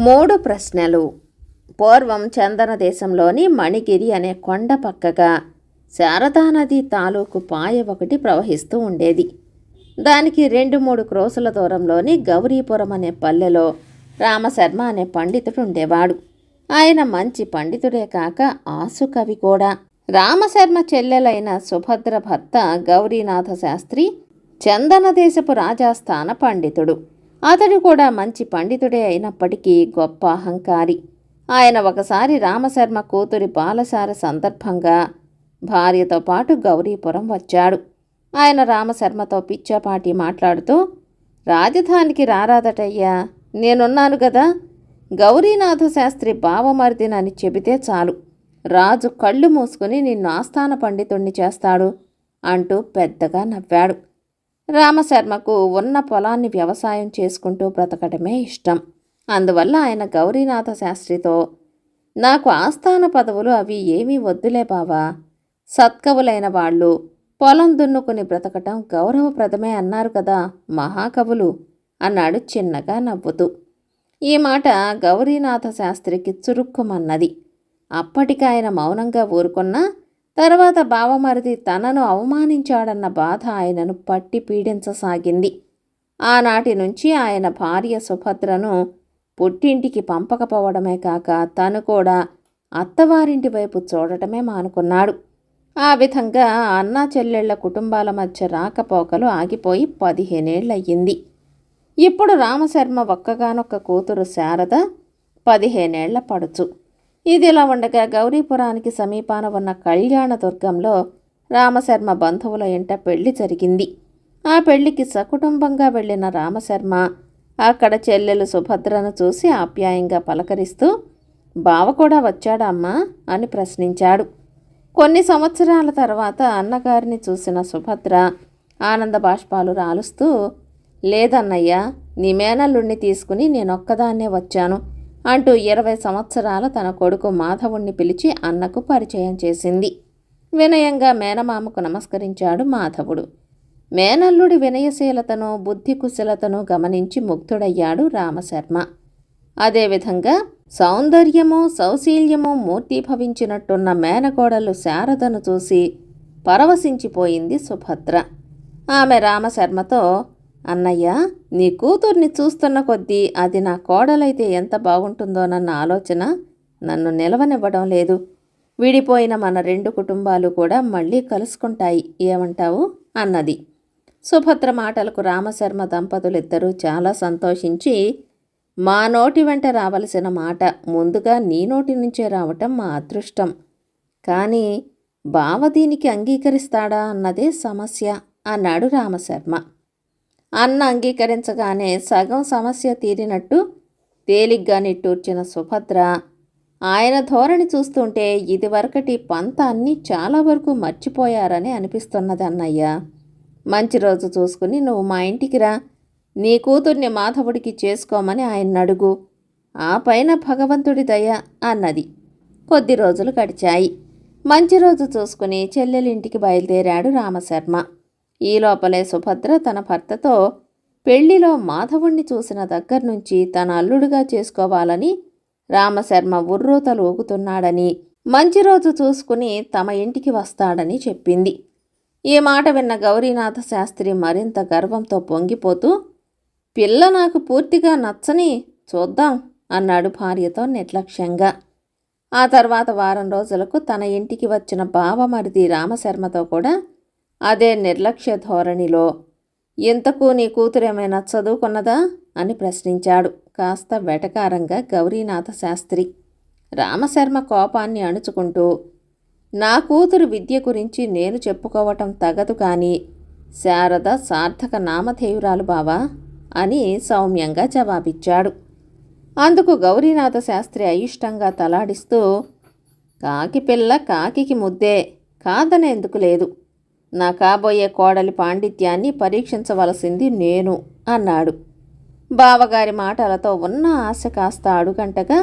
మూడు ప్రశ్నలు. పూర్వం చందన దేశంలోని మణిగిరి అనే కొండ పక్కగా శారదా నది తాలూకు పాయ ఒకటి ప్రవహిస్తూ ఉండేది. దానికి రెండు మూడు క్రోసుల దూరంలోని గౌరీపురం అనే పల్లెలో రామశర్మ అనే పండితుడు ఉండేవాడు. ఆయన మంచి పండితుడే కాక ఆసు కవి కూడా. రామశర్మ చెల్లెలైన సుభద్ర భర్త గౌరీనాథ శాస్త్రి చందన దేశపు రాజాస్థాన పండితుడు. అతడు కూడా మంచి పండితుడే అయినప్పటికీ గొప్ప అహంకారి. ఆయన ఒకసారి రామశర్మ కూతురి బాలసార సందర్భంగా భార్యతో పాటు గౌరీపురం వచ్చాడు. ఆయన రామశర్మతో పిచ్చాపాటి మాట్లాడుతూ రాజధానికి రారాదటయ్యా నేనున్నాను కదా గౌరీనాథ శాస్త్రి బావమరిదినని చెబితే చాలు. రాజు కళ్ళు మూసుకుని నిన్ను ఆస్థాన పండితుణ్ణి చేస్తాడు అంటూ పెద్దగా నవ్వాడు. రామశర్మకు ఉన్న పొలాన్ని వ్యవసాయం చేసుకుంటూ బ్రతకడమే ఇష్టం. అందువల్ల ఆయన గౌరీనాథ శాస్త్రితో నాకు ఆస్థాన పదవులు అవి ఏమీ వద్దులే బావా. సత్కవులైన వాళ్ళు పొలం దున్నుకుని బ్రతకటం గౌరవప్రదమే అన్నారు కదా మహాకవులు అన్నాడు చిన్నగా నవ్వుతూ. ఈ మాట గౌరీనాథ శాస్త్రికి చురుక్కుమన్నది. అప్పటికి ఆయన మౌనంగా ఊరుకున్నా తర్వాత బావమరిది తనను అవమానించాడన్న బాధ ఆయనను పట్టి పీడించసాగింది. ఆనాటి నుంచి ఆయన భార్య సుభద్రను పుట్టింటికి పంపకపోవడమే కాక తను కూడా అత్తవారింటి వైపు చూడటమే మానుకున్నాడు. ఆ విధంగా అన్నా చెల్లెళ్ళ కుటుంబాల మధ్య రాకపోకలు ఆగిపోయి పదిహేనేళ్ళయ్యింది ఇప్పుడు రామశర్మ ఒక్కగానొక్క కూతురు శారద పదిహేనేళ్ళ పడుచు. ఇదిలా ఉండగా గౌరీపురానికి సమీపాన ఉన్న కళ్యాణదుర్గంలో రామశర్మ బంధువుల ఇంట పెళ్ళి జరిగింది. ఆ పెళ్ళికి సకుటుంబంగా వెళ్ళిన రామశర్మ అక్కడ చెల్లెలు సుభద్రను చూసి ఆప్యాయంగా పలకరిస్తూ బావ కూడా వచ్చాడా అమ్మా? అని ప్రశ్నించాడు. కొన్ని సంవత్సరాల తర్వాత అన్నగారిని చూసిన సుభద్ర ఆనంద బాష్పాలు రాలుస్తూ లేదన్నయ్యా నీ మేనల్లుణ్ణి తీసుకుని నేనొక్కదాన్నే వచ్చాను. అంటూ ఇరవై సంవత్సరాల తన కొడుకు మాధవుణ్ణి పిలిచి అన్నకు పరిచయం చేసింది. వినయంగా మేనమామకు నమస్కరించాడు మాధవుడు. మేనల్లుడి వినయశీలతను బుద్ధి కుశలతను గమనించి ముగ్ధుడయ్యాడు రామశర్మ. అదేవిధంగా సౌందర్యము సౌశీల్యము మూర్తిభవించినట్టున్న మేనకోడలు శారదను చూసి పరవశించిపోయింది సుభద్ర. ఆమె రామశర్మతో అన్నయ్య నీ కూతుర్ని చూస్తున్న కొద్దీ అది నా కోడలైతే ఎంత బాగుంటుందోనన్న ఆలోచన నన్ను నిలవనివ్వడం లేదు. విడిపోయిన మన రెండు కుటుంబాలు కూడా మళ్ళీ కలుసుకుంటాయి ఏమంటావు? అన్నది. సుభద్ర మాటలకు రామశర్మ దంపతులిద్దరూ చాలా సంతోషించి మా నోటి వెంట రావలసిన మాట ముందుగా నీ నోటి నుంచే రావటం మా అదృష్టం. కానీ బావ దీనికి అంగీకరిస్తాడా అన్నదే సమస్య అన్నాడు రామశర్మ. అన్న అంగీకరించగానే సగం సమస్య తీరినట్టు తేలిగ్గా నిట్టూర్చిన సుభద్ర. ఆయన ధోరణి చూస్తుంటే ఇదివరకటి పంతాన్ని చాలా వరకు మర్చిపోయారని అనిపిస్తున్నది అన్నయ్య. మంచి రోజు చూసుకుని నువ్వు మా ఇంటికి రా. నీ కూతుర్ని మాధవుడికి చేసుకోమని ఆయన అడుగు. ఆ పైన భగవంతుడి దయ అన్నది. కొద్ది రోజులు గడిచాయి. మంచి రోజు చూసుకుని చెల్లెలింటికి బయలుదేరాడు రామశర్మ. ఈ లోపలే సుభద్ర తన భర్తతో పెళ్ళిలో మాధవుణ్ణి చూసిన దగ్గర నుంచి తన అల్లుడుగా చేసుకోవాలని రామశర్మ ఉర్రూతలు ఊగుతున్నాడని మంచి రోజు చూసుకుని తమ ఇంటికి వస్తాడని చెప్పింది. ఈ మాట విన్న గౌరీనాథ శాస్త్రి మరింత గర్వంతో పొంగిపోతూ పిల్ల నాకు పూర్తిగా నచ్చని చూద్దాం అన్నాడు భార్యతో నిర్లక్ష్యంగా. ఆ తర్వాత వారం రోజులకు తన ఇంటికి వచ్చిన బావమరిది రామశర్మతో కూడా అదే నిర్లక్ష్య ధోరణిలో. ఇంతకు నీ కూతురేమైనా చదువుకున్నదా? అని ప్రశ్నించాడు కాస్త వెటకారంగా గౌరీనాథ శాస్త్రి. రామశర్మ కోపాన్ని అణుచుకుంటూ నా కూతురు విద్య గురించి నేను చెప్పుకోవటం తగదు కానీ శారద సార్థక నామధేయురాలు బావా అని సౌమ్యంగా జవాబిచ్చాడు. అందుకు గౌరీనాథ శాస్త్రి అయిష్టంగా తలాడిస్తూ కాకి పిల్ల కాకికి ముద్దే కాదనేందుకు లేదు. నా కాబోయే కోడలి పాండిత్యాన్ని పరీక్షించవలసింది నేను అన్నాడు. బావగారి మాటలతో ఉన్న ఆశ కాస్త అడుగంటగా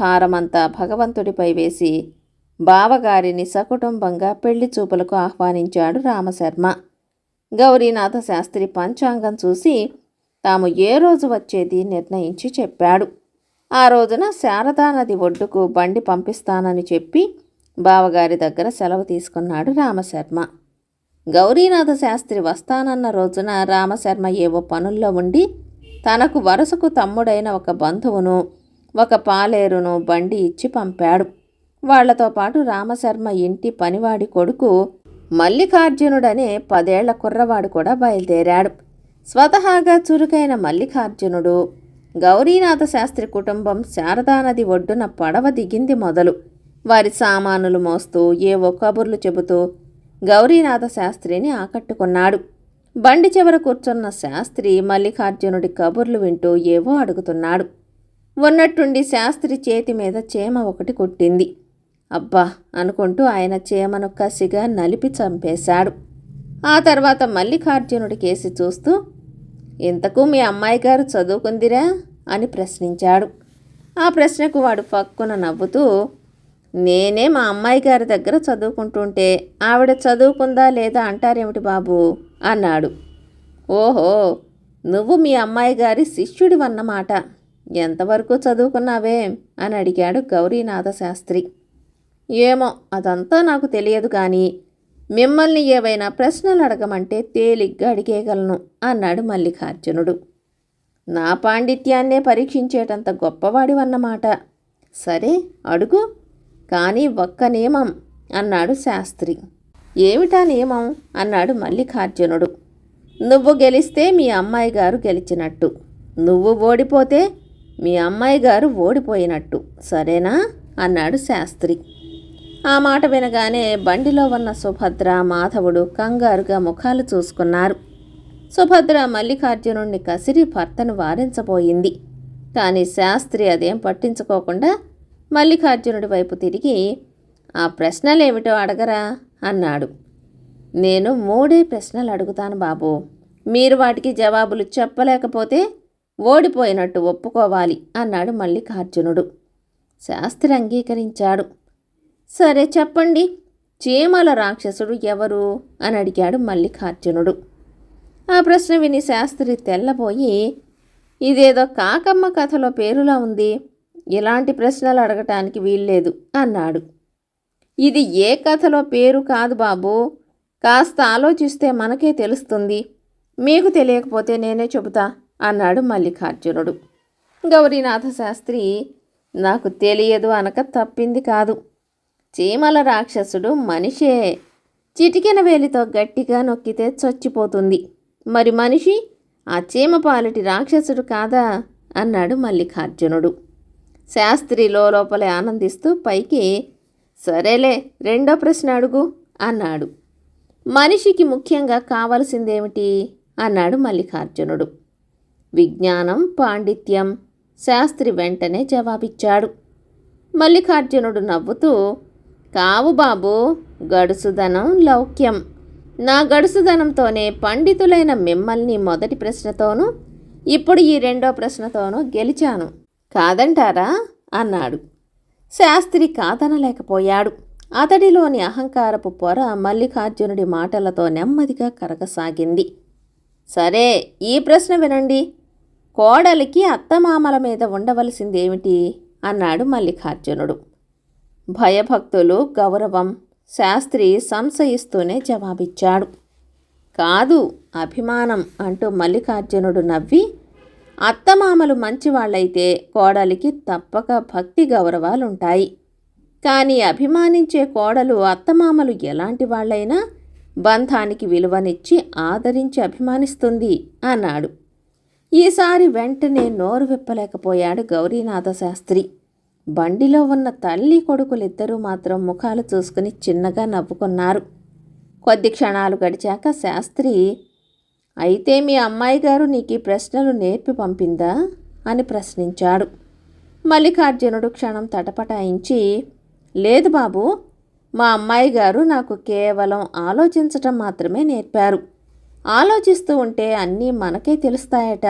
భారమంతా భగవంతుడిపై వేసి బావగారిని సకుటుంబంగా పెళ్ళి చూపులకు ఆహ్వానించాడు రామశర్మ. గౌరీనాథ శాస్త్రి పంచాంగం చూసి తాము ఏ రోజు వచ్చేది నిర్ణయించి చెప్పాడు. ఆ రోజున శారదా నది ఒడ్డుకు బండి పంపిస్తానని చెప్పి బావగారి దగ్గర సెలవు తీసుకున్నాడు రామశర్మ. గౌరీనాథ శాస్త్రి వస్తానన్న రోజున రామశర్మ ఏవో పనుల్లో ఉండి తనకు వరుసకు తమ్ముడైన ఒక బంధువును ఒక పాలేరును బండి ఇచ్చి పంపాడు. వాళ్ళతో పాటు రామశర్మ ఇంటి పనివాడి కొడుకు మల్లికార్జునుడనే పదేళ్ళ కుర్రవాడు కూడా బయలుదేరాడు. స్వతహాగా చురుకైన మల్లికార్జునుడు గౌరీనాథ శాస్త్రి కుటుంబం శారదానది ఒడ్డున పడవ దిగింది మొదలు. వారి సామానులు మోస్తూ ఏవో కబుర్లు చెబుతూ గౌరీనాథ శాస్త్రిని ఆకట్టుకున్నాడు. బండి చివర కూర్చున్న శాస్త్రి మల్లికార్జునుడి కబుర్లు వింటూ ఏవో అడుగుతున్నాడు. ఉన్నట్టుండి శాస్త్రి చేతి మీద చేమ ఒకటి కొట్టింది. అబ్బా! అనుకుంటూ ఆయన చేమను కసిగా నలిపి చంపేశాడు. ఆ తర్వాత మల్లికార్జునుడి కేసి చూస్తూ ఇంతకు మీ అమ్మాయి గారు చదువుకుందిరా? అని ప్రశ్నించాడు. ఆ ప్రశ్నకు వాడు పక్కున నవ్వుతూ నేనే మా అమ్మాయి గారి దగ్గర చదువుకుంటుంటే ఆవిడ చదువుకుందా లేదా అంటారేమిటి బాబు? అన్నాడు. ఓహో నువ్వు మీ అమ్మాయి గారి శిష్యుడివన్నమాట. ఎంతవరకు చదువుకున్నావే? అని అడిగాడు గౌరీనాథ శాస్త్రి ఏమో అదంతా నాకు తెలియదు కానీ మిమ్మల్ని ఏవైనా ప్రశ్నలు అడగమంటే తేలిగ్గా అడిగేయగలను అన్నాడు మల్లికార్జునుడు. నా పాండిత్యాన్నే పరీక్షించేటంత గొప్పవాడివన్నమాట. సరే అడుగు. కానీ ఒక్క నియమం అన్నాడు శాస్త్రి. ఏమిటా నియమం? అన్నాడు మల్లికార్జునుడు. నువ్వు గెలిస్తే మీ అమ్మాయి గారు గెలిచినట్టు. నువ్వు ఓడిపోతే మీ అమ్మాయి గారు ఓడిపోయినట్టు. సరేనా? అన్నాడు శాస్త్రి. ఆ మాట వినగానే బండిలో ఉన్న సుభద్ర మాధవుడు కంగారుగా ముఖాలు చూసుకున్నారు. సుభద్ర మల్లికార్జునుణ్ణి కసిరి భర్తను వారించబోయింది. కానీ శాస్త్రి అదేం పట్టించుకోకుండా మల్లికార్జునుడి వైపు తిరిగి ఆ ప్రశ్నలేమిటో అడగరా అన్నాడు. నేను మూడే ప్రశ్నలు అడుగుతాను బాబు. మీరు వాటికి జవాబులు చెప్పలేకపోతే ఓడిపోయినట్టు ఒప్పుకోవాలి అన్నాడు మల్లికార్జునుడు. శాస్త్రి అంగీకరించాడు. సరే చెప్పండి చీమల రాక్షసుడు ఎవరు? అని అడిగాడు మల్లికార్జునుడు. ఆ ప్రశ్న విని శాస్త్రి తెల్లబోయి ఇదేదో కాకమ్మ కథలో పేరులా ఉంది. ఇలాంటి ప్రశ్నలు అడగటానికి వీల్లేదు అన్నాడు. ఇది ఏ కథలో పేరు కాదు బాబు. కాస్త ఆలోచిస్తే మనకే తెలుస్తుంది. మీకు తెలియకపోతే నేనే చెబుతా అన్నాడు మల్లికార్జునుడు. గౌరీనాథ శాస్త్రి నాకు తెలియదు అనక తప్పింది కాదు. చీమల రాక్షసుడు మనిషే. చిటికెన వేలితో గట్టిగా నొక్కితే చచ్చిపోతుంది. మరి మనిషి ఆ చీమ పాలటి రాక్షసుడు కాదా? అన్నాడు మల్లికార్జునుడు. శాస్త్రి లోపలే ఆనందిస్తూ పైకి సరేలే రెండో ప్రశ్న అడుగు అన్నాడు. మనిషికి ముఖ్యంగా కావలసిందేమిటి? అన్నాడు మల్లికార్జునుడు. విజ్ఞానం పాండిత్యం శాస్త్రి వెంటనే జవాబిచ్చాడు. మల్లికార్జునుడు నవ్వుతూ కావు బాబు గడుసుదనం లౌక్యం. నా గడుసుదనంతోనే పండితులైన మిమ్మల్ని మొదటి ప్రశ్నతోనూ ఇప్పుడు ఈ రెండో ప్రశ్నతోనూ గెలిచాను. కాదంటారా? అన్నాడు. శాస్త్రి కాదనలేకపోయాడు. అతడిలోని అహంకారపు పొర మల్లికార్జునుడి మాటలతో నెమ్మదిగా కరగసాగింది. సరే ఈ ప్రశ్న వినండి. కోడలికి అత్తమామల మీద ఉండవలసిందేమిటి? అన్నాడు మల్లికార్జునుడు. భయభక్తులు గౌరవం శాస్త్రి సంశయిస్తూనే జవాబిచ్చాడు. కాదు అభిమానం అంటూ మల్లికార్జునుడు నవ్వి అత్తమామలు మంచివాళ్ళైతే కోడలికి తప్పక భక్తి గౌరవాలుంటాయి. కానీ అభిమానించే కోడలు అత్తమామలు ఎలాంటి వాళ్ళైనా బంధానికి విలువనిచ్చి ఆదరించి అభిమానిస్తుంది అన్నాడు. ఈసారి వెంటనే నోరు విప్పలేకపోయాడు గౌరీనాథ శాస్త్రి బండిలో ఉన్న తల్లి కొడుకులిద్దరూ మాత్రం ముఖాలు చూసుకుని చిన్నగా నవ్వుకున్నారు. కొద్ది క్షణాలు గడిచాక శాస్త్రి అయితే మీ అమ్మాయి గారు నీకు ఈ ప్రశ్నలు నేర్పి పంపిందా? అని ప్రశ్నించాడు. మల్లికార్జునుడు క్షణం తటపటాయించి లేదు బాబు మా అమ్మాయి గారు నాకు కేవలం ఆలోచించటం మాత్రమే నేర్పారు. ఆలోచిస్తూ ఉంటే అన్నీ మనకే తెలుస్తాయట.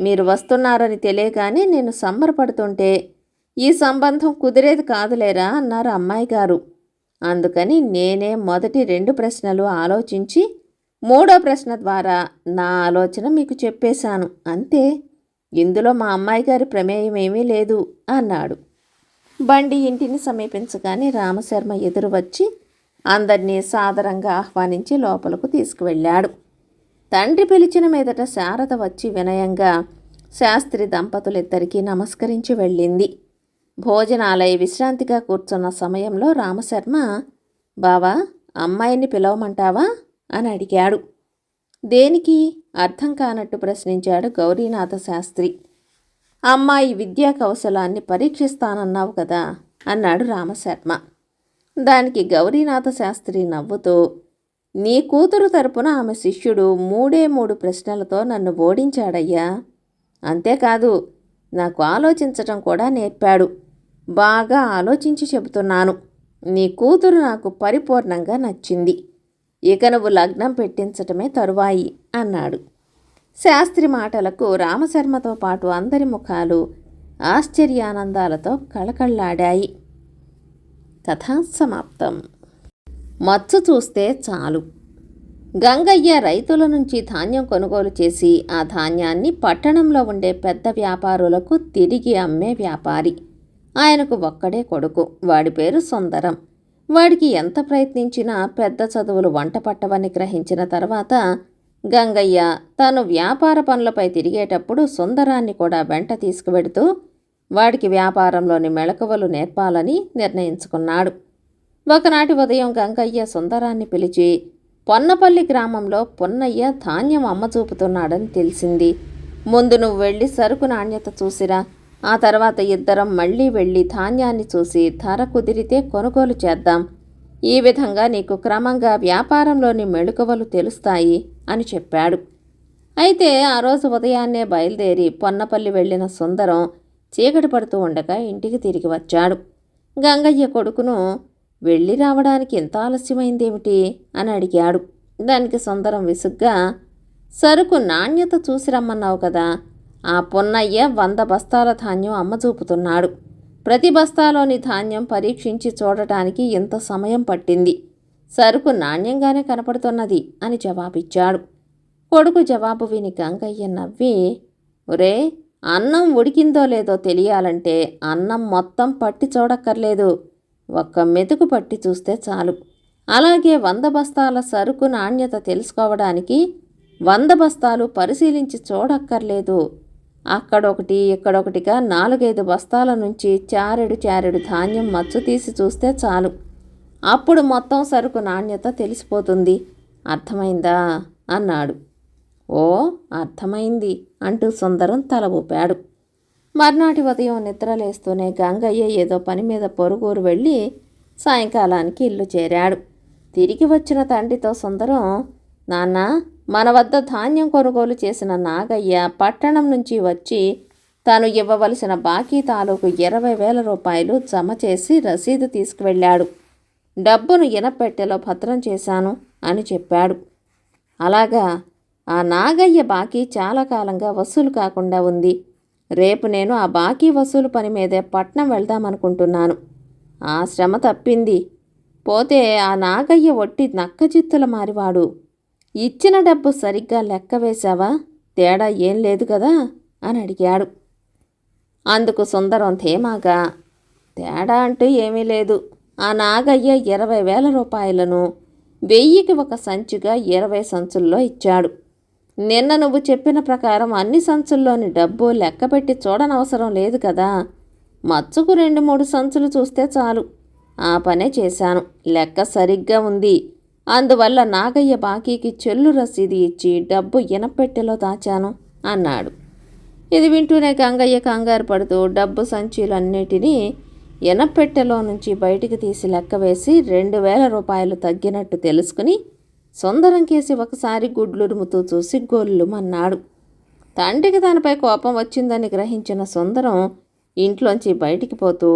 మీరు వస్తున్నారని తెలియగానే నేను సంబరపడుతుంటే ఈ సంబంధం కుదిరేది కాదులేరా? అన్నారు అమ్మాయి గారు. అందుకని నేనే మొదటి రెండు ప్రశ్నలు ఆలోచించి మూడో ప్రశ్న ద్వారా నా ఆలోచన మీకు చెప్పేశాను. అంతే ఇందులో మా అమ్మాయి గారి ప్రమేయం ఏమీ లేదు అన్నాడు. బండి ఇంటిని సమీపించగానే రామశర్మ ఎదురు వచ్చి అందరినీ సాదరంగా ఆహ్వానించి లోపలకు తీసుకువెళ్ళాడు. తండ్రి పిలిచిన మీదట శారద వచ్చి వినయంగా శాస్త్రి దంపతులిద్దరికీ నమస్కరించి వెళ్ళింది. భోజనాలయ విశ్రాంతిగా కూర్చున్న సమయంలో రామశర్మ బావా అమ్మాయిని పిలవమంటావా? అని అడిగాడు. దేనికి? అర్థం కానట్టు ప్రశ్నించాడు గౌరీనాథ శాస్త్రి. అమ్మాయి విద్యా కౌశలాన్ని పరీక్షిస్తానన్నావు కదా అన్నాడు రామశర్మ. దానికి గౌరీనాథ శాస్త్రి నవ్వుతూ నీ కూతురు తరపున ఆమె శిష్యుడు మూడే మూడు ప్రశ్నలతో నన్ను ఓడించాడయ్యా. అంతేకాదు నాకు ఆలోచించటం కూడా నేర్పాడు. బాగా ఆలోచించి చెబుతున్నాను. నీ కూతురు నాకు పరిపూర్ణంగా నచ్చింది. ఇక నువ్వు లగ్నం పెట్టించటమే తరువాయి అన్నాడు. శాస్త్రి మాటలకు రామశర్మతో పాటు అందరి ముఖాలు ఆశ్చర్యానందాలతో కళకళ్ళాడాయి కథ సమాప్తం. చూస్తే చాలు. గంగయ్య రైతుల నుంచి ధాన్యం కొనుగోలు చేసి ఆ ధాన్యాన్ని పట్టణంలో ఉండే పెద్ద వ్యాపారులకు తిరిగి అమ్మే వ్యాపారి. ఆయనకు ఒక్కడే కొడుకు. వాడి పేరు సుందరం. వాడికి ఎంత ప్రయత్నించినా పెద్ద చదువులు వంట పట్టవని గ్రహించిన తర్వాత గంగయ్య తాను వ్యాపార పనులపై తిరిగేటప్పుడు సుందరాన్ని కూడా వెంట తీసుకువెడుతూ వాడికి వ్యాపారంలోని మెళకువలు నేర్పాలని నిర్ణయించుకున్నాడు. ఒకనాటి ఉదయం గంగయ్య సుందరాన్ని పిలిచి పొన్నపల్లి గ్రామంలో పొన్నయ్య ధాన్యం అమ్మచూపుతున్నాడని తెలిసింది. ముందు నువ్వు వెళ్ళి సరుకు నాణ్యత చూసిరా. ఆ తర్వాత ఇద్దరం మళ్ళీ వెళ్ళి ధాన్యాన్ని చూసి ధర కుదిరితే కొనుగోలు చేద్దాం. ఈ విధంగా నీకు క్రమంగా వ్యాపారంలోని మెళుకువలు తెలుస్తాయి అని చెప్పాడు. అయితే ఆ రోజు ఉదయాన్నే బయలుదేరి పొన్నపల్లి వెళ్ళిన సుందరం చీకటి పడుతూ ఉండగా ఇంటికి తిరిగి వచ్చాడు. గంగయ్య కొడుకును వెళ్ళి రావడానికి ఎంత ఆలస్యమైందేమిటి? అని అడిగాడు. దానికి సుందరం విసుగ్గా సరుకు నాణ్యత చూసి రమ్మన్నావు కదా ఆ పొన్నయ్య వంద బస్తాల ధాన్యం అమ్మ చూపుతున్నాడు ప్రతి బస్తాలోని ధాన్యం పరీక్షించి చూడటానికి ఇంత సమయం పట్టింది. సరుకు నాణ్యంగానే కనపడుతున్నది అని జవాబిచ్చాడు. కొడుకు జవాబు విని గంగయ్య నవ్వి ఒరే అన్నం ఉడికిందో లేదో తెలియాలంటే అన్నం మొత్తం పట్టి చూడక్కర్లేదు. ఒక్క మెతుకు పట్టి చూస్తే చాలు. అలాగే వంద బస్తాల సరుకు నాణ్యత తెలుసుకోవడానికి వంద బస్తాలు పరిశీలించి చూడక్కర్లేదు. అక్కడొకటి ఇక్కడొకటిగా నాలుగైదు బస్తాల నుంచి చారెడు చారెడు ధాన్యం మచ్చు తీసి చూస్తే చాలు. అప్పుడు మొత్తం సరుకు నాణ్యత తెలిసిపోతుంది. అర్థమైందా? అన్నాడు. ఓ అర్థమైంది అంటూ సుందరం తల ఊపాడు. మర్నాటి ఉదయం నిద్రలేస్తూనే గంగయ్య ఏదో పని మీద పొరుగురు వెళ్ళి సాయంకాలానికి ఇల్లు చేరాడు. తిరిగి వచ్చిన తండ్రితో సుందరం నాన్న మన వద్ద ధాన్యం కొనుగోలు చేసిన నాగయ్య పట్టణం నుంచి వచ్చి తాను ఇవ్వవలసిన బాకీ తాలూకు ఇరవై వేల రూపాయలు జమ చేసి రసీదు తీసుకువెళ్ళాడు. డబ్బును ఇనపెట్టెలో భద్రం చేశాను అని చెప్పాడు. అలాగా ఆ నాగయ్య బాకీ చాలా కాలంగా వసూలు కాకుండా ఉంది. రేపు నేను ఆ బాకీ వసూలు పని మీదే పట్నం వెళ్దామనుకుంటున్నాను. ఆ శ్రమ తప్పింది. పోతే ఆ నాగయ్య ఒట్టి నక్కచిత్తుల మారివాడు. ఇచ్చిన డబ్బు సరిగ్గా లెక్క వేశావా? తేడా ఏం లేదు కదా? అని అడిగాడు. అందుకు సుందరం ధీమాగా తేడా అంటూ ఏమీ లేదు. ఆ నాగయ్య ఇరవై వేల రూపాయలను వెయ్యికి ఒక సంచిగా ఇరవై సంచుల్లో ఇచ్చాడు. నిన్న నువ్వు చెప్పిన ప్రకారం అన్ని సంచుల్లోని డబ్బు లెక్కపెట్టి చూడనవసరం లేదు కదా? మచ్చుకు రెండు మూడు సంచులు చూస్తే చాలు. ఆ పనే చేశాను. లెక్క సరిగ్గా ఉంది. అందువల్ల నాగయ్య బాకీకి చెల్లు రసీదు ఇచ్చి డబ్బు ఇనపెట్టెలో దాచాను అన్నాడు. ఇది వింటూనే గంగయ్య కంగారు పడుతూ డబ్బు సంచీలన్నిటినీ ఎనపెట్టెలో నుంచి బయటికి తీసి లెక్కవేసి రెండు వేల రూపాయలు తగ్గినట్టు తెలుసుకుని సుందరం కేసి ఒకసారి గుడ్లురుముతూ చూసి గొల్లుమన్నాడు. తండ్రికి తనపై కోపం వచ్చిందని గ్రహించిన సుందరం ఇంట్లోంచి బయటికి పోతూ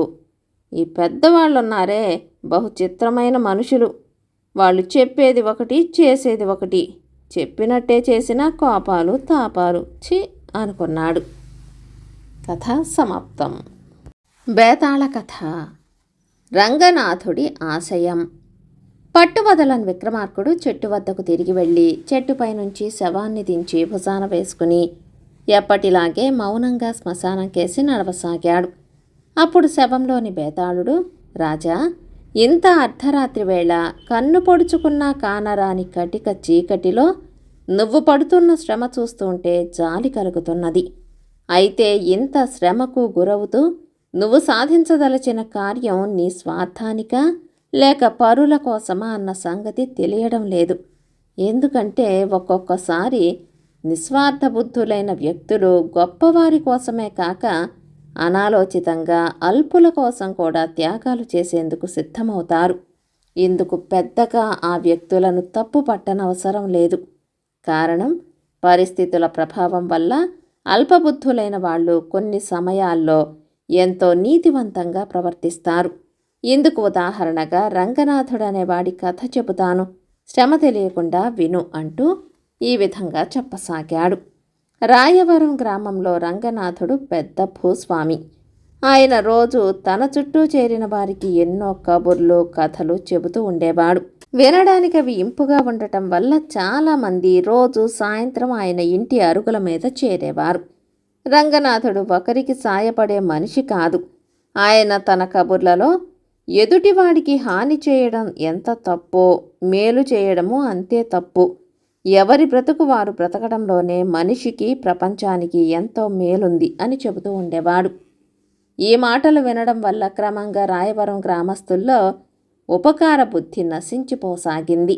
ఈ పెద్దవాళ్ళున్నారే బహు చిత్రమైన మనుషులు. వాళ్ళు చెప్పేది ఒకటి చేసేది ఒకటి. చెప్పినట్టే చేసిన కోపాలు తాపాలు. చి అనుకున్నాడు. కథ సమాప్తం. బేతాళ కథ. రంగనాథుడి ఆశయం. పట్టువదలని విక్రమార్కుడు చెట్టు వద్దకు తిరిగి వెళ్ళి చెట్టుపై నుంచి శవాన్ని దించి భుజాన వేసుకుని ఎప్పటిలాగే మౌనంగా శ్మశానం కేసి నడవసాగాడు. అప్పుడు శవంలోని బేతాళుడు రాజా ఇంత అర్ధరాత్రి వేళ కన్ను పొడుచుకున్నా కానరాని కటిక చీకటిలో నువ్వు పడుతున్న శ్రమ చూస్తుంటే జాలి కలుగుతున్నది. అయితే ఇంత శ్రమకు గురవుతూ నువ్వు సాధించదలచిన కార్యం నీ స్వార్థానికా లేక పరుల కోసమా అన్న సంగతి తెలియడం లేదు. ఎందుకంటే ఒక్కొక్కసారి నిస్వార్థ బుద్ధులైన వ్యక్తులు గొప్పవారి కోసమే కాక అనాలోచితంగా అల్పుల కోసం కూడా త్యాగాలు చేసేందుకు సిద్ధమవుతారు. ఇందుకు పెద్దగా ఆ వ్యక్తులను తప్పు పట్టనవసరం లేదు. కారణం పరిస్థితుల ప్రభావం వల్ల అల్పబుద్ధులైన వాళ్ళు కొన్ని సమయాల్లో ఎంతో నీతివంతంగా ప్రవర్తిస్తారు. ఇందుకు ఉదాహరణగా రంగనాథుడు వాడి కథ చెబుతాను. శ్రమ తెలియకుండా విను అంటూ ఈ విధంగా చెప్పసాగాడు. రాయవరం గ్రామంలో రంగనాథుడు పెద్ద భూస్వామి. ఆయన రోజు తన చుట్టూ చేరిన వారికి ఎన్నో కబుర్లు కథలు చెబుతూ ఉండేవాడు. వినడానికి అవి ఇంపుగా ఉండటం వల్ల చాలామంది రోజు సాయంత్రం ఆయన ఇంటి అరుగుల మీద చేరేవారు. రంగనాథుడు ఒకరికి సాయపడే మనిషి కాదు. ఆయన తన కబుర్లలో ఎదుటివాడికి హాని చేయడం ఎంత తప్పో మేలు చేయడము అంతే తప్పు. ఎవరి బ్రతుకు వారు బ్రతకడంలోనే మనిషికి ప్రపంచానికి ఎంతో మేలుంది అని చెబుతూ ఉండేవాడు. ఈ మాటలు వినడం వల్ల క్రమంగా రాయవరం గ్రామస్తుల్లో ఉపకార బుద్ధి నశించిపోసాగింది.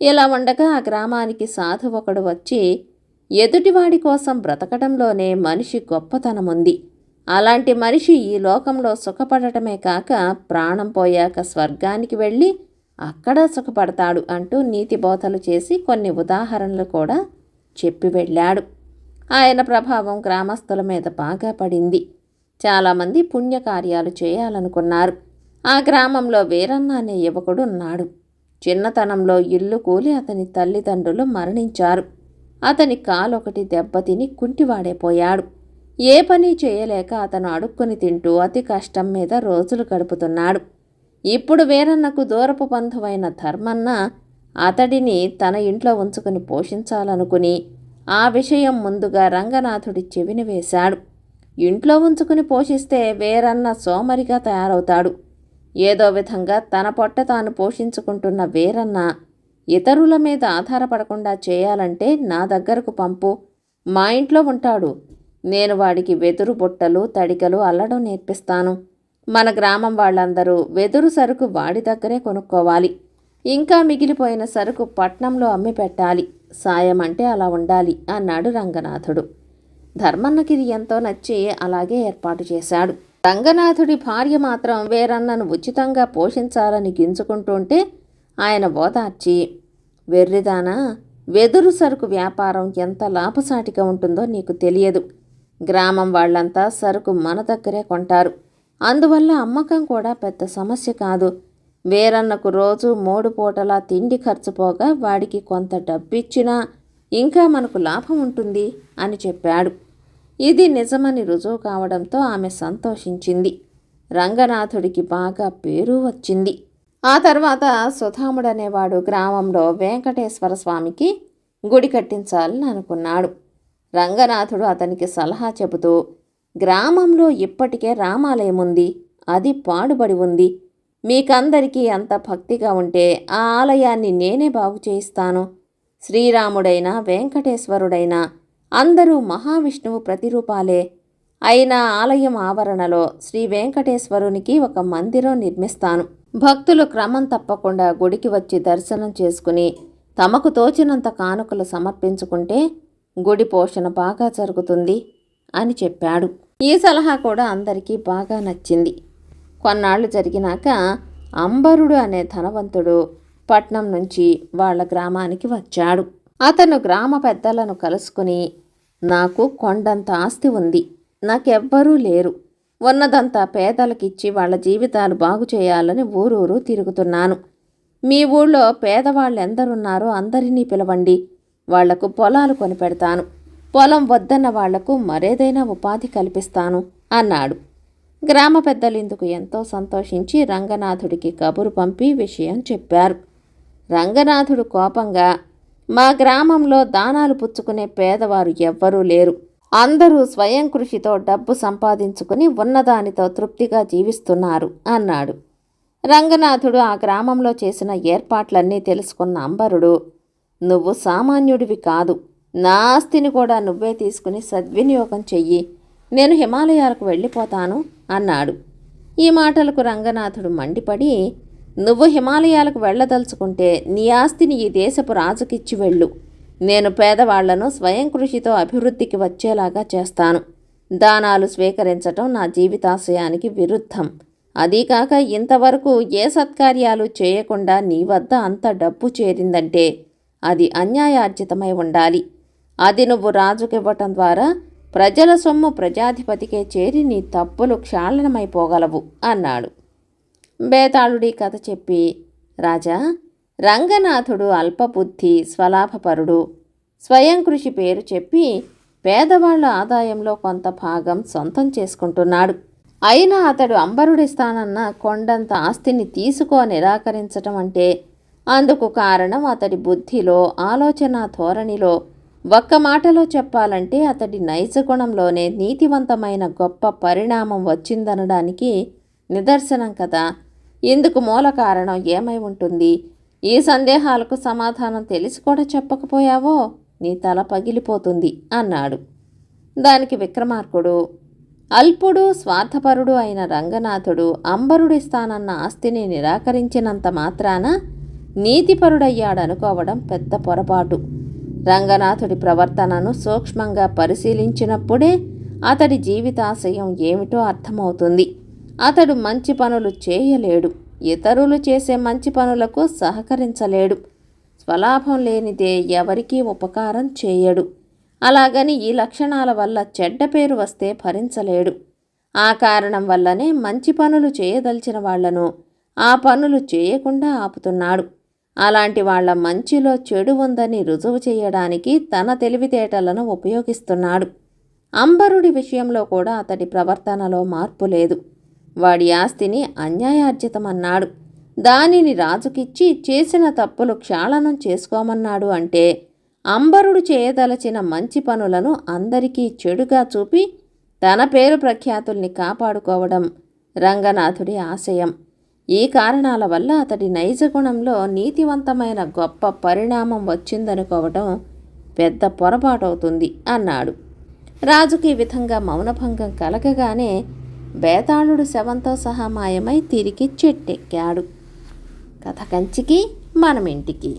ఇలా ఉండగా ఆ గ్రామానికి సాధు ఒకడు వచ్చి ఎదుటివాడి కోసం బ్రతకడంలోనే మనిషి గొప్పతనముంది. అలాంటి మనిషి ఈ లోకంలో సుఖపడటమే కాక ప్రాణం పోయాక స్వర్గానికి వెళ్ళి అక్కడ సుఖపడతాడు అంటూ నీతి బోధలు చేసి కొన్ని ఉదాహరణలు కూడా చెప్పి వెళ్ళాడు. ఆయన ప్రభావం గ్రామస్తుల మీద బాగా పడింది. చాలామంది పుణ్యకార్యాలు చేయాలనుకున్నారు. ఆ గ్రామంలో వీరన్న అనే యువకుడు ఉన్నాడు. చిన్నతనంలో ఇల్లు కూలి అతని తల్లిదండ్రులు మరణించారు. అతని కాలొకటి దెబ్బతిని కుంటివాడైపోయాడు. ఏ పని చేయలేక అతను అడుక్కుని తింటూ అతి కష్టం మీద రోజులు గడుపుతున్నాడు. ఇప్పుడు వీరన్నకు దూరపు బంధువైన ధర్మన్న అతడిని తన ఇంట్లో ఉంచుకుని పోషించాలనుకుని ఆ విషయం ముందుగా రంగనాథుడి చెవిని వేశాడు. ఇంట్లో ఉంచుకుని పోషిస్తే వేరన్న సోమరిగా తయారవుతాడు. ఏదో విధంగా తన పొట్ట తాను పోషించుకుంటున్న వేరన్న ఇతరుల మీద ఆధారపడకుండా చేయాలంటే నా దగ్గరకు పంపు. మా ఇంట్లో ఉంటాడు. నేను వాడికి వెదురు బుట్టలు తడికలు అల్లడం నేర్పిస్తాను. మన గ్రామం వాళ్ళందరూ వెదురు సరుకు వాడి దగ్గరే కొనుక్కోవాలి. ఇంకా మిగిలిపోయిన సరుకు పట్నంలో అమ్మి పెట్టాలి సాయం అంటే అలా ఉండాలి అన్నాడు రంగనాథుడు. ధర్మన్నకి ఎంతో నచ్చి అలాగే ఏర్పాటు చేశాడు. రంగనాథుడి భార్య మాత్రం వేరన్నను ఉచితంగా పోషించాలని గింజుకుంటుంటే ఆయన ఓదార్చి వెర్రిదానా వెదురు సరుకు వ్యాపారం ఎంత లాభసాటిగా ఉంటుందో నీకు తెలియదు. గ్రామం వాళ్ళంతా సరుకు మన దగ్గరే కొంటారు. అందువల్ల అమ్మకం కూడా పెద్ద సమస్య కాదు. వేరన్నకు రోజు మూడు పూటలా తిండి ఖర్చు పోగా వాడికి కొంత డబ్బిచ్చినా ఇంకా మనకు లాభం ఉంటుంది అని చెప్పాడు. ఇది నిజమని రుజువు కావడంతో ఆమె సంతోషించింది. రంగనాథుడికి బాగా పేరు వచ్చింది. ఆ తర్వాత సుధాముడనేవాడు గ్రామంలో వెంకటేశ్వర స్వామికి గుడి కట్టించాలని అనుకున్నాడు. రంగనాథుడు అతనికి సలహా చెబుతూ గ్రామంలో ఇప్పటికే రామాలయం ఉంది. అది పాడుబడి ఉంది. మీకందరికీ అంత భక్తిగా ఉంటే ఆ ఆలయాన్ని నేనే బాగు చేయిస్తాను. శ్రీరాముడైనా వెంకటేశ్వరుడైనా అందరూ మహావిష్ణువు ప్రతిరూపాలే. అయినా ఆలయం ఆవరణలో శ్రీ వెంకటేశ్వరునికి ఒక మందిరం నిర్మిస్తాను. భక్తులు క్రమం తప్పకుండా గుడికి వచ్చి దర్శనం చేసుకుని తమకు తోచినంత కానుకలు సమర్పించుకుంటే గుడి పోషణ బాగా జరుగుతుంది అని చెప్పాడు. ఈ సలహా కూడా అందరికీ బాగా నచ్చింది. కొన్నాళ్ళు జరిగినాక అంబరుడు అనే ధనవంతుడు పట్నం నుంచి వాళ్ళ గ్రామానికి వచ్చాడు. అతను గ్రామ పెద్దలను కలుసుకుని నాకు కొండంత ఆస్తి ఉంది. నాకెవ్వరూ లేరు. ఉన్నదంతా పేదలకిచ్చి వాళ్ళ జీవితాలు బాగు చేయాలని ఊరూరు తిరుగుతున్నాను. మీ ఊళ్ళో పేదవాళ్ళు ఎందరున్నారో అందరినీ పిలవండి. వాళ్ళకు పొలాలు కొనిపెడతాను పొలం వద్దన్న వాళ్ళకు మరేదైనా ఉపాధి కల్పిస్తాను అన్నాడు. గ్రామ పెద్దలు ఇందుకు ఎంతో సంతోషించి రంగనాథుడికి కబురు పంపి విషయం చెప్పారు. రంగనాథుడు కోపంగా మా గ్రామంలో దానాలు పుచ్చుకునే పేదవారు ఎవ్వరూ లేరు. అందరూ స్వయం కృషితో డబ్బు సంపాదించుకుని ఉన్నదానితో తృప్తిగా జీవిస్తున్నారు అన్నాడు. రంగనాథుడు ఆ గ్రామంలో చేసిన ఏర్పాట్లన్నీ తెలుసుకున్న అంబరుడు నువ్వు సామాన్యుడివి కాదు నా ఆస్తిని కూడా నువ్వే తీసుకుని సద్వినియోగం చెయ్యి. నేను హిమాలయాలకు వెళ్ళిపోతాను అన్నాడు. ఈ మాటలకు రంగనాథుడు మండిపడి నువ్వు హిమాలయాలకు వెళ్ళదలుచుకుంటే నీ ఆస్తిని ఈ దేశపు రాజుకిచ్చి వెళ్ళు. నేను పేదవాళ్ళను స్వయం కృషితో అభివృద్ధికి వచ్చేలాగా చేస్తాను. దానాలు స్వీకరించటం నా జీవితాశయానికి విరుద్ధం. అదీకాక ఇంతవరకు ఏ సత్కార్యాలు చేయకుండా నీ వద్ద అంత డబ్బు చేరిందంటే అది అన్యాయార్జితమై ఉండాలి. అది నువ్వు రాజుకివ్వటం ద్వారా ప్రజల సొమ్ము ప్రజాధిపతికే చేరి నీ తప్పులు క్షాళనమైపోగలవు అన్నాడు. బేతాళుడి కథ చెప్పి రాజా రంగనాథుడు అల్పబుద్ధి స్వలాభపరుడు. స్వయం కృషి పేరు చెప్పి పేదవాళ్ళ ఆదాయంలో కొంత భాగం సొంతం చేసుకుంటున్నాడు. అయినా అతడు అంబరుడిస్తానన్న కొండంత ఆస్తిని తీసుకో నిరాకరించటం అంటే అందుకు కారణం అతడి బుద్ధిలో ఆలోచన ధోరణిలో ఒక్క మాటలో చెప్పాలంటే అతడి నైజగుణంలోనే నీతివంతమైన గొప్ప పరిణామం వచ్చిందనడానికి నిదర్శనం కదా. ఇందుకు మూల కారణం ఏమై ఉంటుంది? ఈ సందేహాలకు సమాధానం తెలిసి కూడా చెప్పకపోయావో? నీ తల పగిలిపోతుంది అన్నాడు. దానికి విక్రమార్కుడు అల్పుడు స్వార్థపరుడు అయిన రంగనాథుడు అంబరుడిస్తానన్న ఆస్తిని నిరాకరించినంత మాత్రాన నీతిపరుడయ్యాడనుకోవడం పెద్ద పొరపాటు. రంగనాథుడి ప్రవర్తనను సూక్ష్మంగా పరిశీలించినప్పుడే అతడి జీవితాశయం ఏమిటో అర్థమవుతుంది. అతడు మంచి పనులు చేయలేడు. ఇతరులు చేసే మంచి పనులకు సహకరించలేడు. స్వలాభం లేనిదే ఎవరికీ ఉపకారం చేయడు. అలాగని ఈ లక్షణాల వల్ల చెడ్డ పేరు వస్తే భరించలేడు. ఆ కారణం వల్లనే మంచి పనులు చేయదలిచిన వాళ్ళను ఆ పనులు చేయకుండా ఆపుతున్నాడు. అలాంటి వాళ్ళ మంచిలో చెడు ఉందని రుజువు చేయడానికి తన తెలివితేటలను ఉపయోగిస్తున్నాడు. అంబరుడి విషయంలో కూడా అతడి ప్రవర్తనలో మార్పు లేదు. వాడి ఆస్తిని అన్యాయార్జితమన్నాడు. దానిని రాజుకిచ్చి చేసిన తప్పులు క్షాళనం చేసుకోమన్నాడు అంటే అంబరుడు చేయదలచిన మంచి పనులను అందరికీ చెడుగా చూపి తన పేరు ప్రఖ్యాతుల్ని కాపాడుకోవడం రంగనాథుడి ఆశయం. ఈ కారణాల వల్ల అతడి నైజ గుణంలో నీతివంతమైన గొప్ప పరిణామం వచ్చిందనుకోవటం పెద్ద పొరపాటవుతుంది అన్నాడు. రాజుకి ఈ విధంగా మౌనభంగం కలగగానే బేతాళుడు శవంతో సహా మాయమై తిరిగి చెట్టెక్కాడు. కథ కంచికి మనమింటికి.